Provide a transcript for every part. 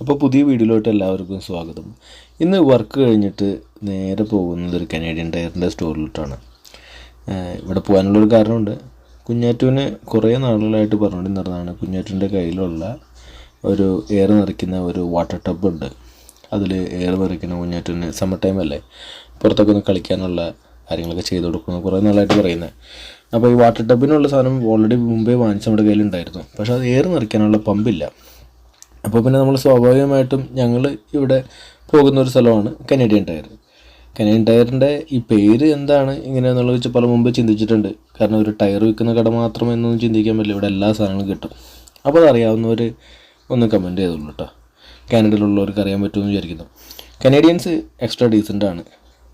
അപ്പോൾ പുതിയ വീഡിയോയിലോട്ട് എല്ലാവർക്കും സ്വാഗതം. ഇന്ന് വർക്ക് കഴിഞ്ഞിട്ട് നേരെ പോകുന്നത് ഒരു കനേഡിയൻ ടയറിന്റെ സ്റ്റോറിലോട്ടാണ് ഇവിടെ പോകാനുള്ളൊരു കാരണമുണ്ട്. കുഞ്ഞാറ്റുവിന് കുറേ നാളുകളായിട്ട് പറഞ്ഞുകൊണ്ടിരുന്നതാണ് കുഞ്ഞാറ്റുവിന്റെ കയ്യിലുള്ള ഒരു എയർ നിറയ്ക്കുന്ന ഒരു വാട്ടർ ടബ് ഉണ്ട്. അതിൽ എയർ നിറയ്ക്കുന്ന കുഞ്ഞാറ്റുവിന് സമ്മർ ടൈം അല്ലേ? പുറത്തൊക്കെ ഒന്ന് കളിക്കാനുള്ള കാര്യങ്ങളൊക്കെ ചെയ്ത് കൊടുക്കുന്നു കുറേ നാളായിട്ട് പറയുന്നത് അപ്പോൾ ഈ വാട്ടർ ടബിനുള്ള സാധനം ഓൾറെഡി മുമ്പേ വാങ്ങിച്ച് നമ്മുടെ കയ്യിലുണ്ടായിരുന്നു. പക്ഷേ അത് എയർ നിറയ്ക്കാനുള്ള പമ്പില്ല അപ്പോൾ പിന്നെ നമ്മൾ സ്വാഭാവികമായിട്ടും ഞങ്ങൾ ഇവിടെ പോകുന്ന ഒരു സ്ഥലമാണ് കനേഡിയൻ ടയർ കനേഡിയൻ ടയറിന്റെ ഈ പേര് എന്താണ് ഇങ്ങനെയെന്നുള്ളത് വെച്ച് പല മുമ്പ് ചിന്തിച്ചിട്ടുണ്ട്. കാരണം ഒരു ടയർ വിൽക്കുന്ന കട മാത്രം എന്നൊന്നും ചിന്തിക്കാൻ പറ്റില്ല. ഇവിടെ എല്ലാ സാധനങ്ങളും കിട്ടും. അപ്പോൾ അതറിയാവുന്നവർ ഒന്ന് കമന്റ് ചെയ്തോളൂ കേട്ടോ കാനഡയിലുള്ളവർക്ക് അറിയാൻ പറ്റുമെന്ന് വിചാരിക്കുന്നു. കനേഡിയൻസ് എക്സ്ട്രാ ഡീസന്റ് ആണ്.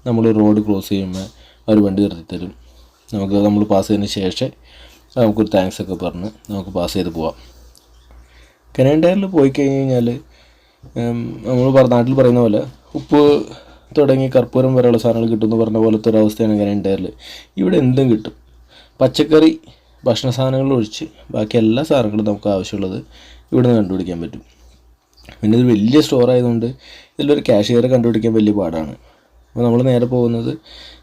നമ്മൾ റോഡ് ക്രോസ് ചെയ്യുമ്പോൾ അവർ വണ്ടി നിർത്തി തരും. നമുക്ക് നമ്മൾ പാസ് ചെയ്തതിന് ശേഷം നമുക്കൊരു താങ്ക്സ് ഒക്കെ പറഞ്ഞ് നമുക്ക് പാസ് ചെയ്ത് പോവാം. കനേഡിയൻ ടയറിൽ പോയി കഴിഞ്ഞ് കഴിഞ്ഞാൽ നമ്മൾ നാട്ടിൽ പറയുന്ന പോലെ ഉപ്പ് തുടങ്ങി കർപ്പൂരം വരെയുള്ള സാധനങ്ങൾ കിട്ടുമെന്ന് പറഞ്ഞ പോലത്തെ ഒരു അവസ്ഥയാണ് ടയറിൽ ഇവിടെ എന്തും കിട്ടും. പച്ചക്കറി ഭക്ഷണ സാധനങ്ങൾ ഒഴിച്ച് ബാക്കി എല്ലാ സാധനങ്ങളും നമുക്ക് ആവശ്യമുള്ളത് ഇവിടെ നിന്ന് കണ്ടുപിടിക്കാൻ പറ്റും. പിന്നെ ഇത് വലിയ സ്റ്റോർ ആയതുകൊണ്ട് ഇതിലൊരു കാഷ്യറെ കണ്ടുപിടിക്കാൻ വലിയ പാടാണ്. അപ്പോൾ നമ്മൾ നേരെ പോകുന്നത്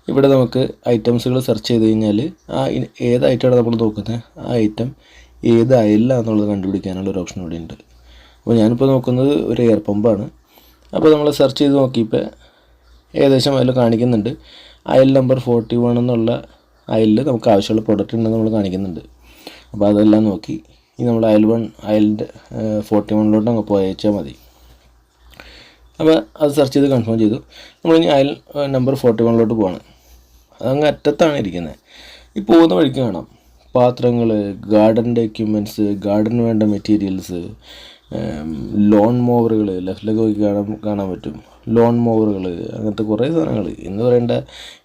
ഇവിടെ നമുക്ക് ഐറ്റംസുകൾ സെർച്ച് ചെയ്ത് കഴിഞ്ഞാൽ ആ ഏത് ഐറ്റമാണ് നമ്മൾ നോക്കുന്നത്? ആ ഐറ്റം ഏത് എന്നുള്ളത് കണ്ടുപിടിക്കാനുള്ള ഒരു ഓപ്ഷൻ ഇവിടെ ഉണ്ട് അപ്പോൾ ഞാനിപ്പോൾ നോക്കുന്നത് ഒരു എയർ പമ്പാണ് അപ്പോൾ നമ്മൾ സെർച്ച് ചെയ്ത് നോക്കിയപ്പോൾ ഏകദേശം അതിൽ കാണിക്കുന്നുണ്ട്. അയൽ നമ്പർ ഫോർട്ടി വൺ എന്നുള്ള അയലിൽ നമുക്ക് ആവശ്യമുള്ള പ്രൊഡക്റ്റ് ഉണ്ടെന്ന് നമ്മൾ കാണിക്കുന്നുണ്ട്. അപ്പോൾ അതെല്ലാം നോക്കി. ഈ നമ്മൾ അയൽ വൺ അയലിന്റെ ഫോർട്ടി വണ്ണിലോട്ട് അങ്ങ് പോയച്ചാൽ മതി. അപ്പോൾ അത് സെർച്ച് ചെയ്ത് കൺഫേം ചെയ്തു. ഇനി അയൽ നമ്പർ ഫോർട്ടി വണ്ണിലോട്ട് പോവാണ്. അതങ്ങ് അറ്റത്താണ് ഇരിക്കുന്നത് ഈ പോകുന്ന വഴിക്ക് കാണാം. പാത്രങ്ങൾ ഗാർഡൻ ഡോക്യുമെന്റ്സ് ഗാർഡന് വേണ്ട മെറ്റീരിയൽസ് ലോൺ മോവറുകൾ ലെഫ്റ്റിലൊക്കെ പോയി കാണാൻ കാണാൻ പറ്റും. ലോൺ മോവറുകൾ അങ്ങനത്തെ കുറേ സാധനങ്ങൾ എന്ന് പറയേണ്ട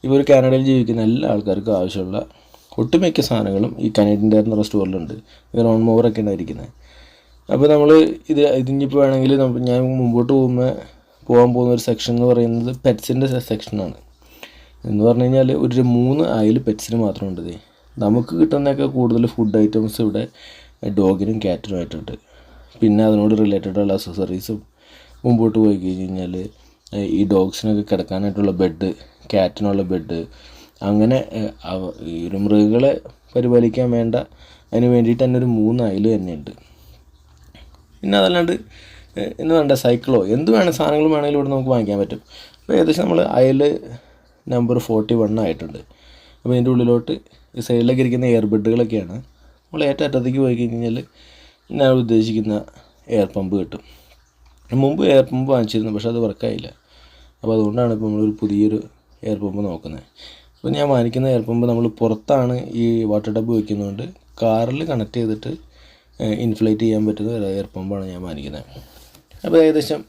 ഇപ്പോൾ ഒരു കാനഡയിൽ ജീവിക്കുന്ന എല്ലാ ആൾക്കാർക്കും ആവശ്യമുള്ള ഒട്ടുമിക്ക സാധനങ്ങളും ഈ കനേഡിയൻ ടയർ എന്ന സ്റ്റോറിലുണ്ട് ലോൺ മോവറൊക്കെ ഉണ്ടായിരിക്കുന്നത് അപ്പോൾ നമ്മൾ ഇത് ഇതിനിപ്പോൾ വേണമെങ്കിൽ ഞാൻ മുമ്പോട്ട് പോകുമ്പോൾ പോകാൻ പോകുന്ന ഒരു സെക്ഷൻ എന്ന് പറയുന്നത് പെറ്റ്സിന്റെ സെക്ഷനാണ് എന്ന് പറഞ്ഞു കഴിഞ്ഞാൽ ഒരു മൂന്ന് അയൽ പെറ്റ്സിന് മാത്രമേ ഇത്. നമുക്ക് കിട്ടുന്നതൊക്കെ കൂടുതൽ ഫുഡ് ഐറ്റംസ് ഇവിടെ ഡോഗിനും ക്യാറ്റിനും ആയിട്ടുണ്ട്. പിന്നെ അതിനോട് റിലേറ്റഡ് ഉള്ള അക്സസറീസും മുമ്പോട്ട് പോയി കഴിഞ്ഞ് കഴിഞ്ഞാൽ ഈ ഡോഗ്സിനൊക്കെ കിടക്കാനായിട്ടുള്ള ബെഡ് ക്യാറ്റിനുള്ള ബെഡ് അങ്ങനെ ഈ ഒരു മൃഗങ്ങളെ പരിപാലിക്കാൻ വേണ്ട അതിന് വേണ്ടിയിട്ട് തന്നെ ഒരു മൂന്ന് അയൽ തന്നെയുണ്ട്. പിന്നെ അതല്ലാണ്ട് എന്ന് വേണ്ട സൈക്കിളോ എന്ത് വേണം സാധനങ്ങൾ വേണമെങ്കിലും ഇവിടെ നമുക്ക് വാങ്ങിക്കാൻ പറ്റും. അപ്പോൾ ഏകദേശം നമ്മൾ അയൽ നമ്പർ ഫോർട്ടി വൺ ആയിട്ടുണ്ട്. അപ്പോൾ ഇതിന്റെ ഉള്ളിലോട്ട് ഈ സൈഡിലൊക്കെ ഇരിക്കുന്ന എയർ ബെഡുകളൊക്കെയാണ് നമ്മൾ ഏറ്റവും അറ്റത്തേക്ക് പോയി കഴിഞ്ഞാൽ ഞാൻ ഉദ്ദേശിക്കുന്ന എയർ പമ്പ് കിട്ടും. മുമ്പ് എയർ പമ്പ് വാങ്ങിച്ചിരുന്നു പക്ഷേ അത് വർക്കായില്ല അപ്പോൾ അതുകൊണ്ടാണ് ഇപ്പോൾ നമ്മളൊരു പുതിയൊരു എയർ പമ്പ് നോക്കുന്നത്. അപ്പോൾ ഞാൻ വാങ്ങിക്കുന്ന എയർ പമ്പ് നമ്മൾ പുറത്താണ് ഈ വാട്ടർ ടബ് വയ്ക്കുന്നതുകൊണ്ട് കാറിൽ കണക്ട് ചെയ്തിട്ട് ഇൻഫ്ലേറ്റ് ചെയ്യാൻ പറ്റുന്ന ഒരു എയർ പമ്പാണ് ഞാൻ വാങ്ങിക്കുന്നത്. അപ്പോൾ ഏകദേശം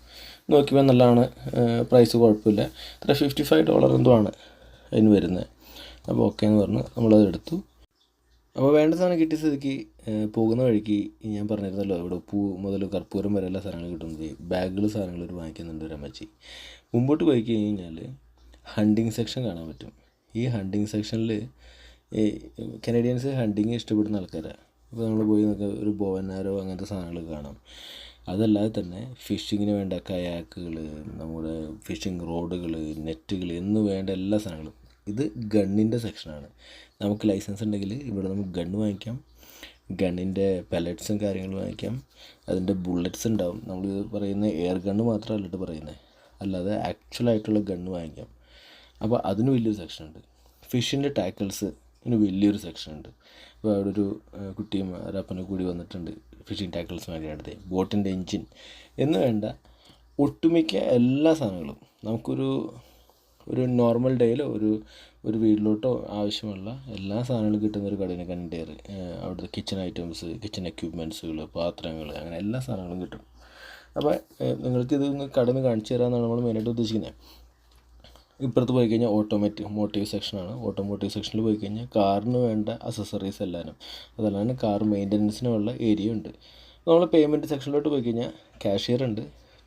നോക്കിയപ്പോൾ നല്ലതാണ് പ്രൈസ് കുഴപ്പമില്ല. ഇത്ര ഫിഫ്റ്റി ഫൈവ് ഡോളർ എന്തോ ആണ് അതിന് വരുന്നത്. അപ്പോൾ ഓക്കെ എന്ന് പറഞ്ഞ് നമ്മളത് എടുത്തു. അപ്പോൾ വേണ്ട സാധനം കിട്ടിയ സ്ഥിതിക്ക് പോകുന്ന വഴിക്ക് ഞാൻ പറഞ്ഞിരുന്നല്ലോ ഇവിടെ ഉപ്പു മുതൽ കർപ്പൂരം വരെ എല്ലാ സാധനങ്ങളും കിട്ടുന്നത് ബാഗുകൾ സാധനങ്ങൾ ഒരു വാങ്ങിക്കുന്നുണ്ട് ഒരു അമ്മച്ചി. മുമ്പോട്ട് പോയി കഴിഞ്ഞാൽ ഹണ്ടിങ് സെക്ഷൻ കാണാൻ പറ്റും. ഈ ഹണ്ടിങ് സെക്ഷനിൽ കനേഡിയൻസ് ഹണ്ടിങ് ഇഷ്ടപ്പെടുന്ന ആൾക്കാരാണ് അപ്പോൾ നമ്മൾ പോയി നോക്കുക ഒരു ബോവനാരോ അങ്ങനത്തെ സാധനങ്ങൾ കാണാം. അതല്ലാതെ തന്നെ ഫിഷിങ്ങിന് വേണ്ട കയാക്കുകൾ നമ്മുടെ ഫിഷിംഗ് റോഡുകൾ നെറ്റുകൾ എന്ന് വേണ്ട എല്ലാ സാധനങ്ങളും ഇത് ഗണ്ണിന്റെ സെക്ഷനാണ്. നമുക്ക് ലൈസൻസ് ഉണ്ടെങ്കിൽ ഇവിടെ നമുക്ക് ഗണ്ണ് വാങ്ങിക്കാം. ഗണ്ണിന്റെ പെലറ്റ്സും കാര്യങ്ങളും വാങ്ങിക്കാം. അതിന്റെ ബുള്ളറ്റ്സ് ഉണ്ടാവും. നമ്മൾ പറയുന്ന എയർ ഗണ്ണ് മാത്രമല്ല പറയുന്നത്. അല്ലാതെ ആക്ച്വലായിട്ടുള്ള ഗണ്ണ് വാങ്ങിക്കാം. അപ്പോൾ അതിന് വലിയൊരു സെക്ഷൻ ഉണ്ട്. ഫിഷിന്റെ ടാക്കിൾസ് ഇതിന് വലിയൊരു സെക്ഷൻ ഉണ്ട്. അപ്പോൾ അവിടെ ഒരു കുട്ടിയും ഒരപ്പനും കൂടി വന്നിട്ടുണ്ട് ഫിഷിംഗ് ടാക്കിൾസ് വാങ്ങിയിട്ട് ബോട്ടിന്റെ എൻജിൻ എന്ന് വേണ്ട ഒട്ടുമിക്ക എല്ലാ സാധനങ്ങളും നമുക്കൊരു ഒരു നോർമൽ ഡേയിൽ ഒരു ഒരു വീട്ടിലോട്ടോ ആവശ്യമുള്ള എല്ലാ സാധനങ്ങളും കിട്ടുന്ന ഒരു കടയിനെ കണ്ടെയർ അവിടുത്തെ കിച്ചൺ ഐറ്റംസ് കിച്ചൺ എക്യുപ്മെന്റ്സുകൾ പാത്രങ്ങൾ അങ്ങനെ എല്ലാ സാധനങ്ങളും കിട്ടും. അപ്പോൾ നിങ്ങൾക്ക് ഇതൊന്ന് കടന്ന് കാണിച്ചു തരാമെന്നാണ് നമ്മൾ മെയിനായിട്ട് ഉദ്ദേശിക്കുന്നത് ഇപ്പുറത്ത് പോയി കഴിഞ്ഞാൽ ഓട്ടോമാറ്റിക് മോട്ടീവ് സെക്ഷനാണ് ഓട്ടോമോട്ടീവ് സെക്ഷനിൽ പോയി കഴിഞ്ഞാൽ കാറിന് വേണ്ട അസസറീസ് എല്ലാനും. അതല്ലാണ്ട് കാർ മെയിന്റനൻസിനുള്ള ഏരിയ ഉണ്ട്. നമ്മൾ പേയ്മെന്റ് സെക്ഷനിലോട്ട് പോയി കഴിഞ്ഞാൽ കാഷ്യർ ഉണ്ട്.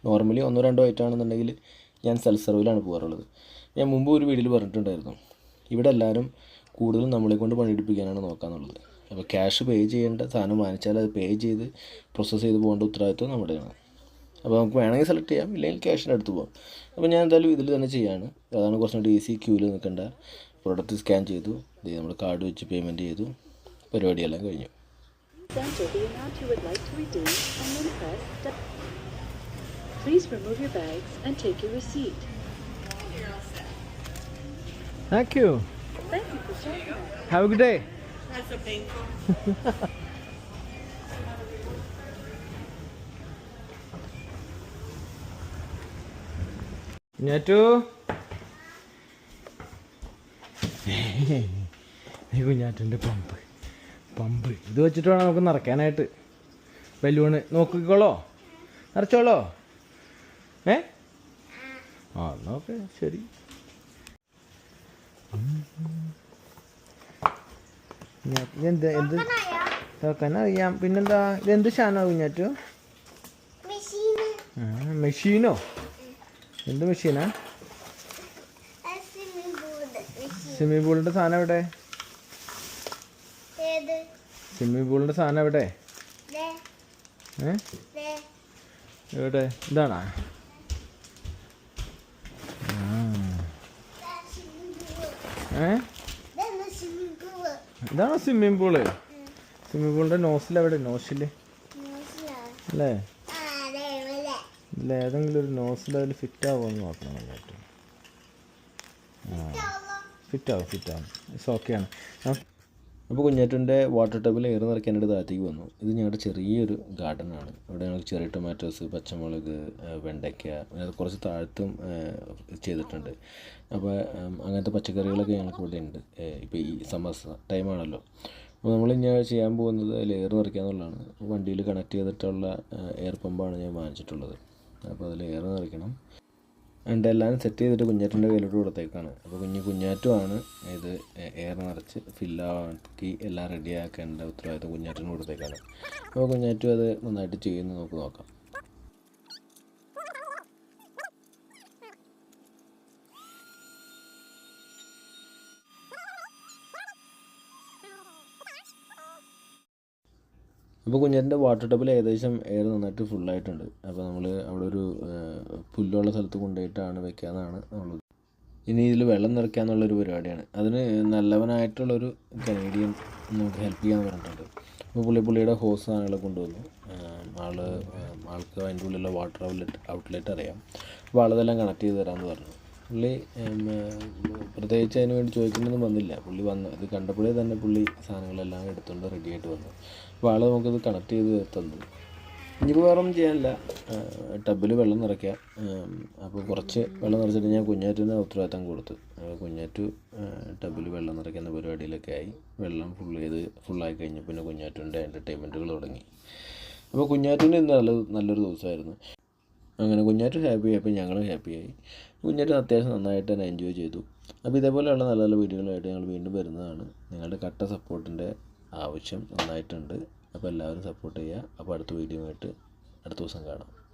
നോർമലി ഒന്നോ രണ്ടോ ഐറ്റം ആണെന്നുണ്ടെങ്കിൽ ഞാൻ സെൽഫ് സെർവിലാണ് പോകാറുള്ളത് ഞാൻ മുമ്പ് ഒരു വീഡിയോയിൽ പറഞ്ഞിട്ടുണ്ടായിരുന്നു. ഇവിടെ എല്ലാവരും കൂടുതലും നമ്മളെ കൊണ്ട് പണിയെടുപ്പിക്കാനാണ് നോക്കാന്നുള്ളത്. അപ്പോൾ ക്യാഷ് പേ ചെയ്യേണ്ട സാധനം വാങ്ങിച്ചാൽ അത് പേ ചെയ്ത് പ്രോസസ്സ് ചെയ്ത് പോകേണ്ട ഉത്തരവാദിത്വം നമ്മുടെയാണ്. അപ്പോൾ നമുക്ക് വേണമെങ്കിൽ സെലക്ട് ചെയ്യാം ഇല്ലെങ്കിൽ ക്യാഷിന്റെ അടുത്ത് പോകാം അപ്പോൾ ഞാൻ എന്തായാലും ഇതിൽ തന്നെ ചെയ്യാണ്. അതാണ് കുറച്ചും കൂടി ഈസി ക്യൂവിൽ നിൽക്കേണ്ട. പ്രൊഡക്റ്റ് സ്കാൻ ചെയ്തു. നമ്മൾ കാർഡ് വെച്ച് പേയ്മെന്റ് ചെയ്തു. പരിപാടിയെല്ലാം കഴിഞ്ഞു. Please remove your bags and take your receipt. Thank you. Thank you for sharing. Have a good day. That's so painful. കുഞ്ഞാറ്റു ഈ കുഞ്ഞാറ്റുന്റെ പമ്പ് പമ്പ് ഇത് വെച്ചിട്ട് വേണം നമുക്ക് നിറയ്ക്കാനായിട്ട് ബലൂണ് നോക്കിക്കോളോ നിറച്ചോളോ ഏ ആ നോക്കെ ശരി ഇതെന്ത് എന്ത് തുറക്കാനറിയാം പിന്നെന്താ? ഇതെന്ത് ഷാനോ കുഞ്ഞാറ്റു മെഷീന് മെഷീനോ എന്ത് മെഷീനാ സ്വിമ്മിംഗ് പൂളിന്റെ സാധനം എവിടെ? സ്വിമ്മിംഗ് പൂളിന്റെ സാധനം എവിടെ? എവിടെ? ഇതാണോ? ഏ? ഇതാണോ സ്വിമ്മിംഗ് പൂൾ സ്വിമ്മിംഗ് പൂളിന്റെ നോസിൽ എവിടെ? നോസിൽ അല്ലേ? ഇല്ല ഏതെങ്കിലും ഒരു നോസിൽ അതിൽ ഫിറ്റ് ആവുമെന്ന് നോക്കണം ഫിറ്റ് ആവും ഫിറ്റ് ആവും. ഇറ്റ്സ് ഓക്കെയാണ് അപ്പോൾ കുഞ്ഞാറ്റന്റെ വാട്ടർ ടബിൽ എയർ എന്റെ താഴത്തേക്ക് വന്നു. ഇത് ഞങ്ങളുടെ ചെറിയൊരു ഗാർഡനാണ് ഇവിടെ ഞങ്ങൾ ചെറിയ ടൊമാറ്റോസ് പച്ചമുളക് വെണ്ടയ്ക്ക കുറച്ച് താഴ്ത്തും ചെയ്തിട്ടുണ്ട്. അപ്പോൾ അങ്ങനത്തെ പച്ചക്കറികളൊക്കെ ഞങ്ങൾക്ക് ഇവിടെ ഉണ്ട്. ഇപ്പോൾ ഈ സമ്മർ ടൈമാണല്ലോ അപ്പോൾ നമ്മൾ ഞാൻ ചെയ്യാൻ പോകുന്നത് ലെയർ നിറയ്ക്കുക എന്നുള്ളതാണ്. വണ്ടിയിൽ കണക്ട് ചെയ്തിട്ടുള്ള എയർ പമ്പാണ് ഞാൻ വാങ്ങിച്ചിട്ടുള്ളത്. അപ്പോൾ അതിൽ എയർ നിറയ്ക്കണം ഉണ്ട് എല്ലാം സെറ്റ് ചെയ്തിട്ട് കുഞ്ഞാറ്റിന്റെ കയ്യിലോട്ട് കൊടുത്തേക്കാണ്. അപ്പോൾ കുഞ്ഞ് കുഞ്ഞാറ്റുമാണ് ഇത് എയർ നിറച്ച് ഫില്ലാക്കി എല്ലാം റെഡിയാക്കേണ്ട ഉത്തരവാദിത്തം കുഞ്ഞാറ്റിന് കൊടുത്തേക്കാണ്. അപ്പോൾ കുഞ്ഞാറ്റും അത് നന്നായിട്ട് ചെയ്യുന്നു. നമുക്ക് നോക്കാം. അപ്പോൾ കുഞ്ഞാറ്റിന്റെ വാട്ടർ ടബിൽ ഏകദേശം എയർ നന്നായിട്ട് ഫുള്ളായിട്ടുണ്ട് അപ്പോൾ നമ്മൾ അവിടെ ഒരു പുല്ലുള്ള സ്ഥലത്ത് കൊണ്ടുപോയിട്ടാണ് വെക്കാമെന്നാണ് നമ്മൾ ഇനി ഇതിൽ വെള്ളം നിറയ്ക്കുക എന്നുള്ളൊരു പരിപാടിയാണ്. അതിന് നല്ലവനായിട്ടുള്ളൊരു കനേഡിയൻ നമുക്ക് ഹെൽപ്പ് ചെയ്യാന്ന് പറഞ്ഞിട്ടുണ്ട്. അപ്പോൾ പുള്ളി പുള്ളിയുടെ ഹോസ് സാധനങ്ങളെ കൊണ്ടുവന്നു. ആൾ ആൾക്ക് അതിന്റെ ഉള്ളിലുള്ള വാട്ടർ ഔട്ട്ലെറ്റ് ഔട്ട്ലെറ്റ് അറിയാം. അപ്പോൾ ആളതെല്ലാം കണക്ട് ചെയ്ത് തരാമെന്ന് പറഞ്ഞു. പുള്ളി പ്രത്യേകിച്ച് അതിന് വേണ്ടി ചോദിക്കുന്നൊന്നും വന്നില്ല. പുള്ളി വന്ന് ഇത് കണ്ടപ്പോഴേ തന്നെ പുള്ളി സാധനങ്ങളെല്ലാം എടുത്തുകൊണ്ട് റെഡിയായിട്ട് വന്നു. അപ്പോൾ ആൾ നമുക്കത് കണക്ട് ചെയ്ത് തന്നു. ഇനിയിപ്പോൾ വേറെ ഒന്നും ചെയ്യാനില്ല ടബിൽ വെള്ളം നിറയ്ക്കുക അപ്പോൾ കുറച്ച് വെള്ളം നിറച്ചിട്ട് ഞാൻ കുഞ്ഞാറ്റിന് ഉത്തരവാദിത്തം കൊടുത്തു. കുഞ്ഞാറ്റു ടബിൽ വെള്ളം നിറയ്ക്കുന്ന പരിപാടിയിലൊക്കെ ആയി. വെള്ളം ഫുൾ ചെയ്ത് ഫുള്ളായി കഴിഞ്ഞു പിന്നെ കുഞ്ഞാറ്റുന്റെ എന്റർടൈൻമെന്റുകൾ തുടങ്ങി. അപ്പോൾ കുഞ്ഞാറ്റിന്റെ നല്ല നല്ലൊരു ദിവസമായിരുന്നു. അങ്ങനെ കുഞ്ഞാറ്റ് ഹാപ്പി ആയപ്പോൾ ഞങ്ങളും ഹാപ്പിയായി കുഞ്ഞാറ്റ് അത്യാവശ്യം നന്നായിട്ട് തന്നെ എൻജോയ് ചെയ്തു. അപ്പോൾ ഇതേപോലെയുള്ള നല്ല നല്ല വീഡിയോകളായിട്ട് ഞങ്ങൾ വീണ്ടും വരുന്നതാണ്. നിങ്ങളുടെ കട്ട സപ്പോർട്ടിന്റെ ആവശ്യം നന്നായിട്ടുണ്ട്. അപ്പോൾ എല്ലാവരും സപ്പോർട്ട് ചെയ്യുക. അപ്പോൾ അടുത്ത വീഡിയോ ആയിട്ട് അടുത്ത ദിവസം കാണാം.